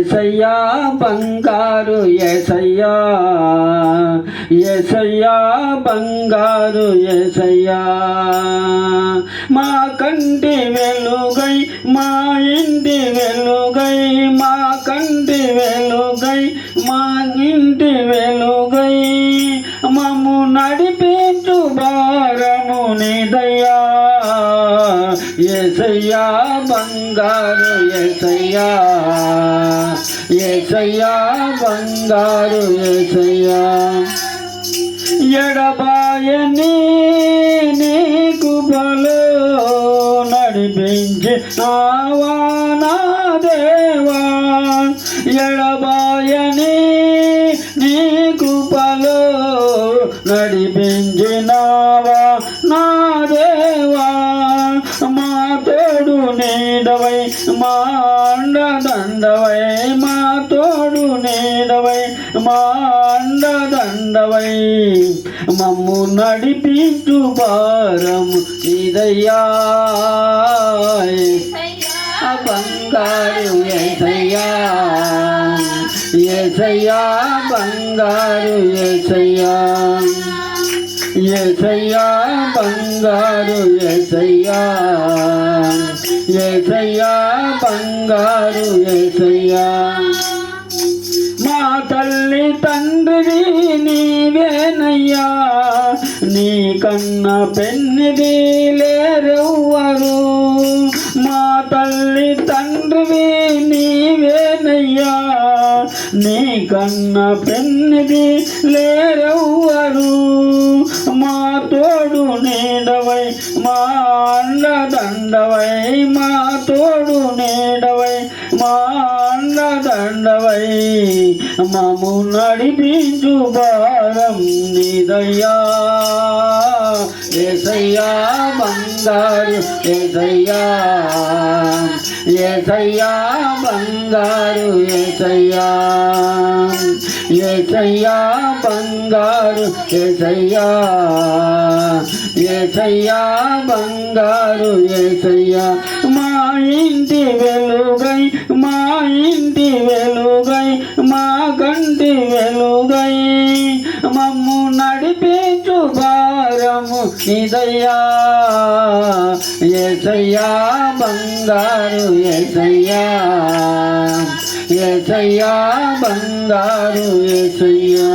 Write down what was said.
ఏసయ్యా బంగారు ఏసయ్యా. ఏసయ్యా బంగారు ఏసయ్యా. మా కంటి వెలుగై మా ఇంటి వెలుగై మా కంటి వెలుగై మా ఇంటి వెలుగై. మమ్ము నడిపించు భారము నిదై ఏసయ్యా బంగారు ఏసయ్యా. ఏసయ్యా బంగారు ఏసయ్యా. ఎడబాయని నీకు బలో నడిపించి ఆవానా దేవా. ఎడబాయని నీకు బలో నడిపించినావా నా నీడవై మా అండదండవై మా తోడు నీడవై మా అండదండవై. మమ్ము నడిపించు భారం ఇదయ్యా బంగారు ఎసయ్యా ఎసయ్యా బంగారు ఎసయ్యా ఎసయ్యా బంగారు ఎసయ్యా ఏసయ్యా బంగారు ఏసయ్యా. మా తల్లి తండ్రి నీవేనయ్యా. నీ కన్న పెన్నిది లేరెవ్వరు. మా తల్లి తండ్రి నీవేనయ్యా. నీ కన్న పెన్నిది లేరెవ్వరు మా తోడు నీడవై మా అండదండవై మా తోడు నీడవై మా అండదండవై మము నడిపించు భారం నిదయ్యా. ఏసయ్యా బంగారు ఏసయ్యా ఏసయ్యా బంగారు ఏసయ్యా ఏసయ్యా బంగారు ఏసయ్యా ఏసయ్యా బంగారు ఏసయ్యా. మా ఇంటి వెలుగై మా ఇంటి వెలుగై మా కంటి వెలుగై మమ్ము నడిపించు భారము ఇదయ్యా ఎసయ్యా బంగారు ఎసయ్యా ఏసయ్యా బంగారు ఏసయ్యా.